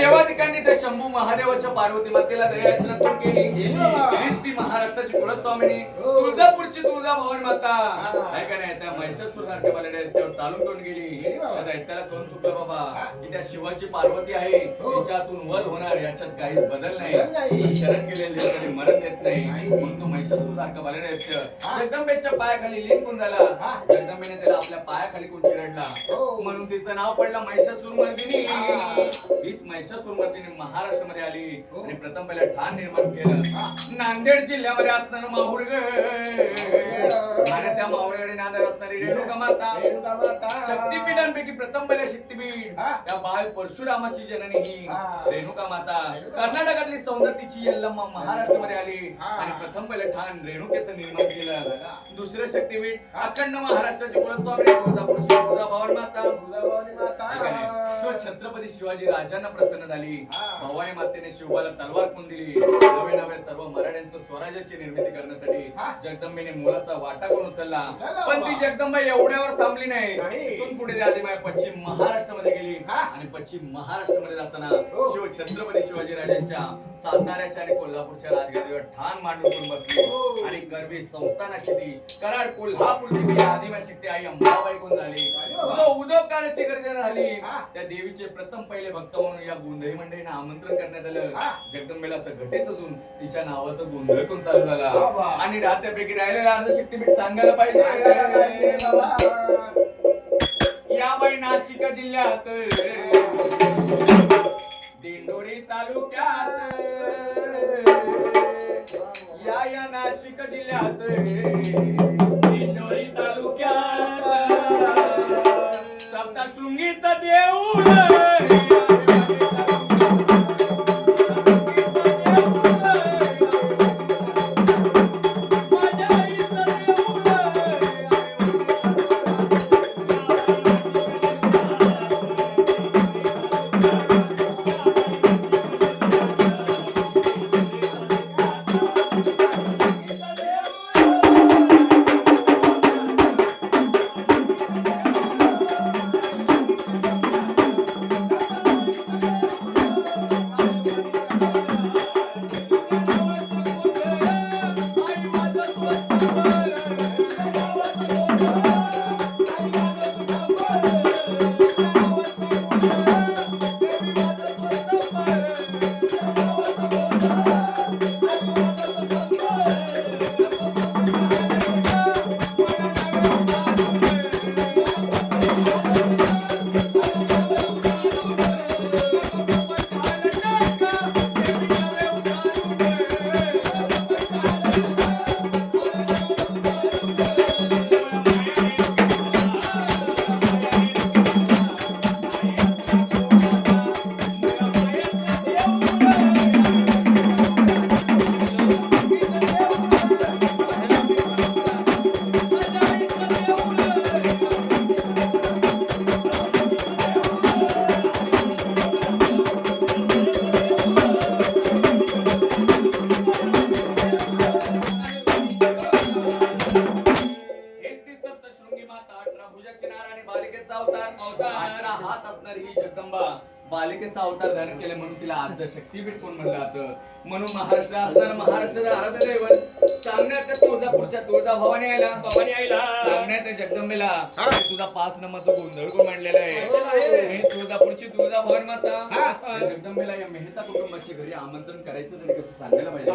देवाधिकांनी त्या शंभू महादेवाच्या पार्वती मातेला दयार्चना करून केली. तीच ती महाराष्ट्राची कुलस्वामिनी हो. तुळजापूरची तुळजा भवानी माता. आहे का नाही त्या महिषासूर सारख्या बलड्या त्यावर चालून करून गेली. त्या दैत्याला कळून चुकलं बाबा. की त्या शिवाची पार्वती आहे हो. तिच्यातून वध होणार याच्यात काहीच बदल नाही. शरण गेलेले देव कधी मरण देत नाही. म्हणून तो महिषासूर सारखा बलड्या. जगदंबेच्या पायाखाली लीन कोण झाला. जगदंबेने त्याला आपल्या पायाखाली कोण चिरडला हो. म्हणून तिचं नाव पडलं महिषासूर मर्दिनी. हीच महिषासूर मर्दिनी महाराष्ट्रामध्ये आली हो. आणि प्रथम पहिला ठाण निर्माण केलं. नांदेड जिल्ह्यामध्ये असणारं माहूर ग. आणि त्या माहुरकडे नांदेड असणारी रेणुका माता रेणुका माता. शक्तीपीठांपैकी प्रथम पहिल्या शक्तीपीठ हा. त्या बाळ परशुरामाची जननी ही हा. रेणुका माता रेणुका. कर्नाटकातली सौंदर्याची यल्लम्मा महाराष्ट्रामध्ये आली हा. आणि प्रथम पहिलं ठाण रेणुकेचं निर्माण केलं दुसरं शक्तीपीठ अखंड महाराष्ट्राचे कुलस्वामी तुळजाभवानी माता तुळजाभवानी? शिव छत्रपती शिवाजी राजांना प्रसन्न झाली हा. भवानी मातेने शिवबाला तलवार कोण दिली नवे नवे सर्व मराठ्यांचं स्वराज्याची निर्मिती करण्यासाठी. जगदंबेने मोलाचा वाटा कोण उचलला उचलला पण. ती जगदंबा एवढ्यावर थांबली नाही नाही. इथून पुढे ती आधी माझ्या पश्चिम महाराष्ट्रामध्ये गेली हा. आणि पश्चिम महाराष्ट्रामध्ये जाताना हो. शिव छत्रपती शिवाजी राजांच्या साताऱ्याच्या आणि कोल्हापूरच्या राजगादीवर ठाण मांडून बसली हो. आणि गर्भी संस्थानाची ती कराड कोल्हापूरची ती आदिवासी शक्ती आई अंबाबाई कोण झाली अरे वा. उदो- गर्जना झाली हा. त्या देवीचे प्रथम पहिले भक्त म्हणून या गोंधळी मंडळींना आमंत्रण करण्यात आलं हा. जगदंबेला असं घटे सजून तिच्या नावाचं गोंधळ कोण चालू झाला. आणि राहत्यापैकी राहिलेला अर्धशक्तीपीठ सांगायला सांगायला पाहिजे. या बाई नाशिक जिल्ह्यात. दिंडोरी तालुक्यात. या या नाशिक जिल्ह्यात. दिंडोरी तालुक्यात. सप्तशृंगीचं देऊळ. अठरा हात असणारी ही जगदंबा. बालिकेचा अवतार धारण केले म्हणून तिला आद्य शक्तीपीठ कोण म्हणलं जातं? म्हणून महाराष्ट्र असणार महाराष्ट्राचं आराध्य दैवत सांगण्यात तुळजापूरच्या तुळजा भवानी आयला. भवानी आईला सांगण्यात जगदंबेला. तुझा पाच नंबरचं गोंधळ कोण मांडलेला आहे? तुळजापूरची तुळजा भवानी माता. जगदंबेला या मेहता कुटुंबाची घरी आमंत्रण करायचं तरी कसं सांगायला पाहिजे.